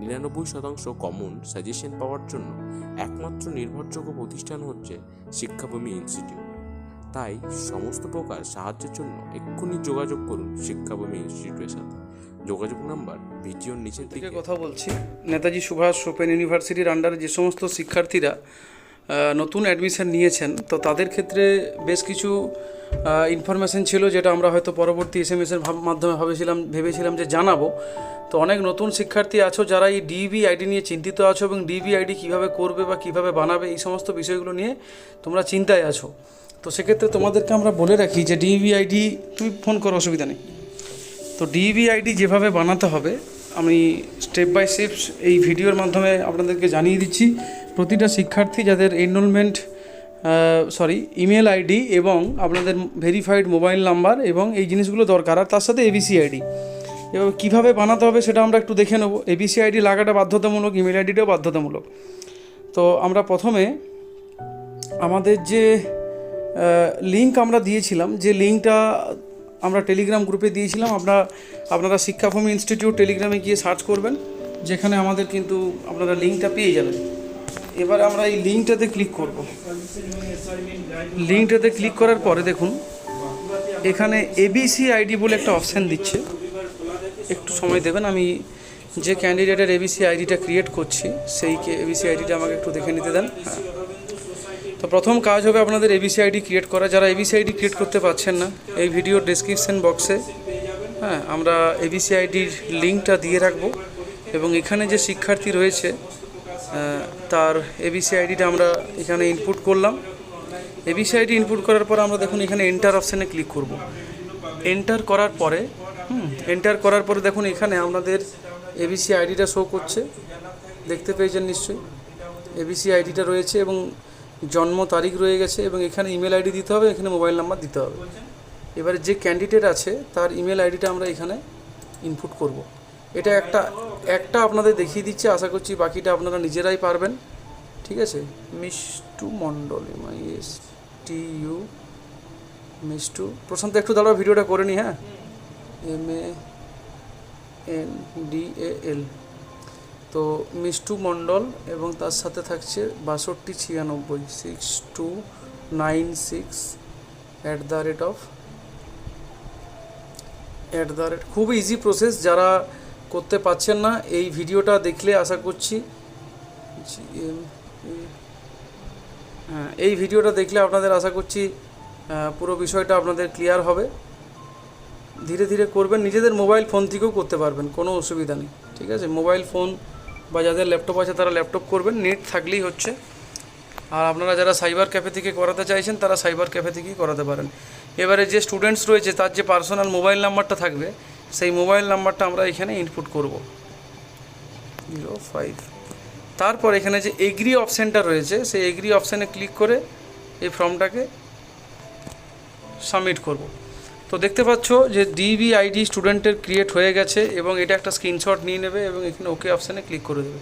নিরানব্বই শতাংশ common suggestion পাওয়ার জন্য একমাত্র নির্ভরযোগ্য প্রতিষ্ঠান হচ্ছে শিক্ষাভূমি ইনস্টিটিউট তাই সমস্ত প্রকার সাহায্যের জন্য এক্ষুনি যোগাযোগ করুন শিক্ষাভূমি ইনস্টিটিউটের সাথে। যোগাযোগ নাম্বার ভিডিওর নিচের দিকে। কথা বলছি নেতাজি সুভাষ ওপেন ইউনিভার্সিটির আন্ডারে যে সমস্ত শিক্ষার্থীরা নতুন অ্যাডমিশন নিয়েছেন তো তাদের ক্ষেত্রে বেশ কিছু ইনফরমেশন ছিল যেটা আমরা হয়তো পরবর্তী এস এম এসের মাধ্যমে ভাবেছিলাম ভেবেছিলাম যে জানাব। তো অনেক নতুন শিক্ষার্থী আছো যারা এই ডিবি আইডি নিয়ে চিন্তিত আছো এবং ডিবি আইডি কীভাবে করবে বা কীভাবে বানাবে, এই সমস্ত বিষয়গুলো নিয়ে তোমরা চিন্তায় আছো। তো সেক্ষেত্রে তোমাদেরকে আমরা বলে রাখি যে ডিবি আইডি তুমি ফোন করো, অসুবিধা নেই। তো ডিবি আইডি যেভাবে বানাতে হবে, আমি স্টেপ বাই স্টেপ এই ভিডিওর মাধ্যমে আপনাদেরকে জানিয়ে দিচ্ছি। প্রতিটা শিক্ষার্থী যাদের এনরোলমেন্ট সরি ইমেল আইডি এবং আপনাদের ভেরিফাইড মোবাইল নাম্বার এবং এই জিনিসগুলো দরকার, আর তার সাথে এবিসি আইডি এবার কীভাবে বানাতে হবে সেটা আমরা একটু দেখে নেব। এবিসি আইডি লাগাটা বাধ্যতামূলক ইমেল আইডিটাও বাধ্যতামূলক। তো আমরা প্রথমে আমাদের যে লিঙ্ক আমরা দিয়েছিলাম, যে লিঙ্কটা আমরা টেলিগ্রাম গ্রুপে দিয়েছিলাম আপনারা আপনারা শিক্ষাভূমি ইনস্টিটিউট টেলিগ্রামে গিয়ে সার্চ করবেন, যেখানে আমাদের কিন্তু আপনারা লিঙ্কটা পেয়ে যাবেন। এবার আমরা এই লিঙ্কটাতে ক্লিক করব। লিঙ্কটাতে ক্লিক করার পরে দেখুন, এখানে এবিসি আইডি বলে একটা অপশান দিচ্ছে। একটু সময় দেবেন, আমি যে ক্যান্ডিডেটের এবিসি আইডিটা ক্রিয়েট করছি, সেই এবিসি আইডিটা আমাকে একটু দেখে নিতে দেন। হ্যাঁ। তো প্রথম কাজ হবে আপনাদের এবিসি আইডি ক্রিয়েট করা। যারা এবিসি আইডি ক্রিয়েট করতে পারছেন না, এই ভিডিওর ডেসক্রিপশন বক্সে হ্যাঁ আমরা এবিসি আইডির লিঙ্কটা দিয়ে রাখব এবং এখানে যে শিক্ষার্থী রয়েছে তার এবিসি আইডিটা আমরা এখানে ইনপুট করলাম। এবিসি আইডি ইনপুট করার পর আমরা দেখুন এখানে এন্টার অপশানে ক্লিক করব। এন্টার করার পরে হুম এন্টার করার পরে দেখুন এখানে আপনাদের এবিসি আইডিটা শো করছে। দেখতে পেয়েছেন নিশ্চয়ই। এবিসি আইডিটা রয়েছে এবং জন্ম তারিখ রয়ে গেছে এবং এখানে ইমেল আইডি দিতে হবে, এখানে মোবাইল নাম্বার দিতে হবে। এবারে যে ক্যান্ডিডেট আছে, তার ইমেল আইডিটা আমরা এখানে ইনপুট করব। এটা একটা একটা আপনাদের দেখিয়ে দিচ্ছে, আশা করছি বাকিটা আপনারা নিজেরাই পারবেন। ঠিক আছে? Mishtu Mondal M I S T U Mishtu. Prashanta, একটু দাঁড়াও, ভিডিওটা করে নি হ্যাঁ? M A N D A L তো মিষ্টু মণ্ডল এবং তার সাথে থাকছে বাষট্টি ছিয়ানব্বই six two nine six at the rate of at the rate খুব ইজি প্রসেস যারা করতে পারছেন না, এই ভিডিওটা দেখলে আশা করছি হ্যাঁ এই ভিডিওটা দেখলে আপনাদের আশা করছি পুরো বিষয়টা আপনাদের ক্লিয়ার হবে। ধীরে ধীরে করবেন। নিজেদের মোবাইল ফোন থেকেও করতে পারবেন, কোনো অসুবিধা নেই, ঠিক আছে? মোবাইল ফোন বা যাদের ল্যাপটপ আছে, তারা ল্যাপটপ করবেন, নেট থাকলেই হচ্ছে। আর আপনারা যারা সাইবার ক্যাফে থেকে করাতে চাইছেন, তারা সাইবার ক্যাফে থেকেই করাতে পারেন। এবারে যে স্টুডেন্টস রয়েছে, তার যে পার্সোনাল মোবাইল নাম্বারটা থাকবে, সেই মোবাইল নাম্বারটা আমরা এখানে ইনপুট করব। জিরো ফাইভ তারপর এখানে যে এগ্রি অপশানটা রয়েছে, সেই এগ্রি অপশানে ক্লিক করে এই ফর্মটাকে সাবমিট করব। তো দেখতে পাচ্ছ যে ডিবি আইডি স্টুডেন্টের ক্রিয়েট হয়ে গেছে এবং এটা একটা স্ক্রিনশট নিয়ে নেবে এবং এখানে ওকে অপশানে ক্লিক করে দেবে।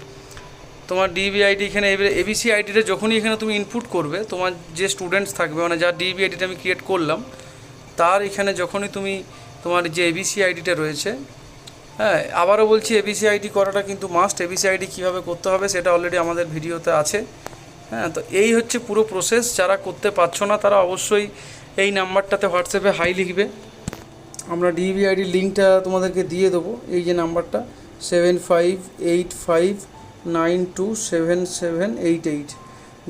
তোমার ডিবি আইডি এখানে এবিসি আইডিটা যখনই এখানে তুমি ইনপুট করবে, তোমার যে স্টুডেন্টস থাকবে মানে যার ডিবি আইডিটা আমি ক্রিয়েট করলাম, তার এখানে যখনই তুমি তোমার যে এবিসি আইডিটা রয়েছে হ্যাঁ আবারও বলছি এবিসি আইডি করাটা কিন্তু মাস্ট এবিসি আইডি কীভাবে করতে হবে সেটা অলরেডি আমাদের ভিডিওতে আছে। হ্যাঁ তো এই হচ্ছে পুরো প্রসেস যারা করতে পারছ না তারা অবশ্যই এই নাম্বারটাতে হোয়াটসঅ্যাপে হাই লিখবে। আমরা ডিবি আইডির লিঙ্কটা তোমাদেরকে দিয়ে দেবো। এই যে নাম্বারটা seven five eight five nine two seven seven eight eight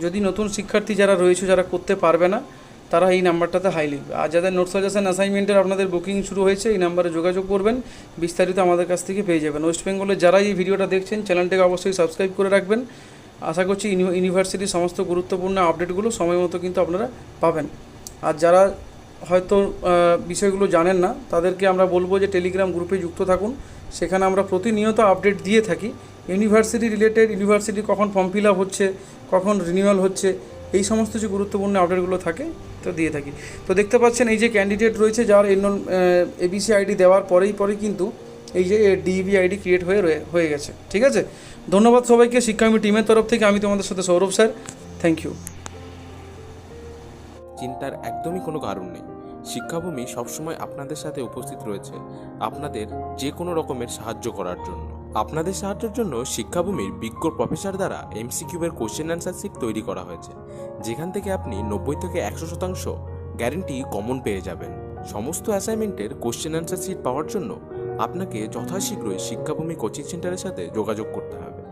যদি নতুন শিক্ষার্থী যারা রয়েছে, যারা করতে পারবে না, তারা এই নাম্বারটাতে হাই লিখবে। আর যাদের নোট সাজেশন অ্যাসাইনমেন্টের আপনাদের বুকিং শুরু হয়েছে, এই নাম্বারে যোগাযোগ করবেন। বিস্তারিত আমাদের কাছ থেকে পেয়ে যাবেন। ওয়েস্ট বেঙ্গলের যারা এই ভিডিওটা দেখছেন চ্যানেলটাকে অবশ্যই সাবস্ক্রাইব করে রাখবেন। আশা করছি ইউনি- ইউনিভার্সিটির সমস্ত গুরুত্বপূর্ণ আপডেটগুলো সময় মতো কিন্তু আপনারা পাবেন। আর যারা হয়তো বিষয়গুলো জানেন না, তাদেরকে আমরা বলব যে টেলিগ্রাম গ্রুপে যুক্ত থাকুন। সেখানে আমরা প্রতিনিয়ত আপডেট দিয়ে থাকি। ইউনিভার্সিটি রিলেটেড ইউনিভার্সিটি কখন ফর্ম ফিল আপ হচ্ছে, কখন রিনিউয়াল হচ্ছে, এই সমস্ত যে গুরুত্বপূর্ণ আপডেটগুলো থাকে, তো দিয়ে থাকি। তো দেখতে পাচ্ছেন এই যে ক্যান্ডিডেট রয়েছে, যার এনরোল এবিসি আইডি দেওয়ার পরেই পরেই কিন্তু এই যে ডিবি আইডি ক্রিয়েট হয়ে হয়ে গেছে। ঠিক আছে? ধন্যবাদ সবাইকে। শিক্ষামী টিমের তরফ থেকে আমি তোমাদের সাথে সৌরভ স্যার। থ্যাংক ইউ চিন্তার একদমই কোনো কারণ নেই। শিক্ষাভূমি সবসময় আপনাদের সাথে উপস্থিত রয়েছে আপনাদের যে কোনো রকমের সাহায্য করার জন্য। আপনাদের সাহায্যের জন্য শিক্ষাভূমির বিজ্ঞ প্রফেসর দ্বারা এমসিকিউবের কোশ্চেন অ্যান্সার সিট তৈরি করা হয়েছে, যেখান থেকে আপনি নব্বই থেকে একশো শতাংশ গ্যারেন্টি কমন পেয়ে যাবেন। সমস্ত অ্যাসাইনমেন্টের কোশ্চেন অ্যান্সার সিট পাওয়ার জন্য আপনাকে যথাশীঘ্রই শিক্ষাভূমি কোচিং সেন্টারের সাথে যোগাযোগ করতে হবে।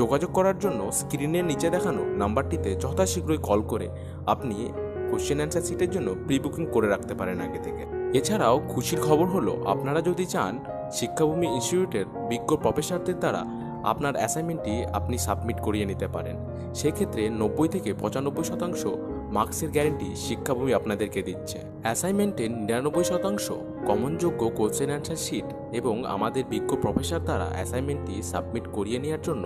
যোগাযোগ করার জন্য স্ক্রিনের নিচে দেখানো নাম্বারটিতে যথাশীঘ্রই কল করে আপনি কোশ্চেন অ্যান্সার সিটের জন্য প্রি বুকিং করে রাখতে পারেন আগে থেকে। এছাড়াও খুশির খবর হলো, আপনারা যদি চান, শিক্ষাভূমি ইনস্টিটিউটের বিজ্ঞ প্রফেসরদের দ্বারা আপনার অ্যাসাইনমেন্টটি আপনি সাবমিট করিয়ে নিতে পারেন। সেক্ষেত্রে নব্বই থেকে পঁচানব্বই শতাংশ মার্কসের গ্যারেন্টি শিক্ষাভূমি আপনাদেরকে দিচ্ছে। অ্যাসাইনমেন্টের নিরানব্বই শতাংশ কমনযোগ্য কোশ্চেন অ্যান্সার শিট এবং আমাদের বিজ্ঞ প্রফেসর দ্বারা অ্যাসাইনমেন্টটি সাবমিট করিয়ে নেওয়ার জন্য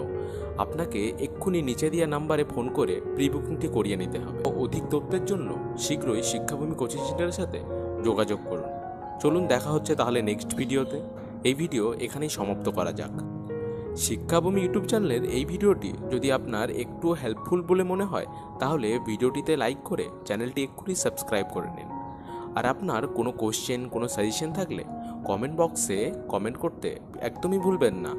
আপনাকে এক্ষুনি নিচে দেওয়া নাম্বারে ফোন করে প্রি বুকিংটি করিয়ে নিতে হবে। অধিক তথ্যের জন্য শীঘ্রই শিক্ষাভূমি কোচিং সেন্টারের সাথে যোগাযোগ করুন। চলুন দেখা হচ্ছে তাহলে নেক্সট ভিডিওতে। এই ভিডিও এখানেই সমাপ্ত করা যাক। শিক্ষাভূমি ইউটিউব চ্যানেলের এই ভিডিওটি যদি আপনার একটু হেল্পফুল বলে মনে হয়, তাহলে ভিডিওটিতে লাইক করে চ্যানেলটি এক্ষুনি সাবস্ক্রাইব করে নিন। আর আপনার কোনো কোশ্চেন কোনো সাজেশন থাকলে কমেন্ট বক্সে কমেন্ট করতে একদমই ভুলবেন না।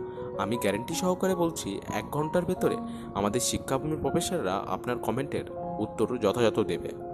আমি গ্যারেন্টি সহকারে বলছি, এক ঘণ্টার ভেতরে আমাদের শিক্ষাভূমির প্রফেসররা আপনার কমেন্টের উত্তর যথাযথ দেবে।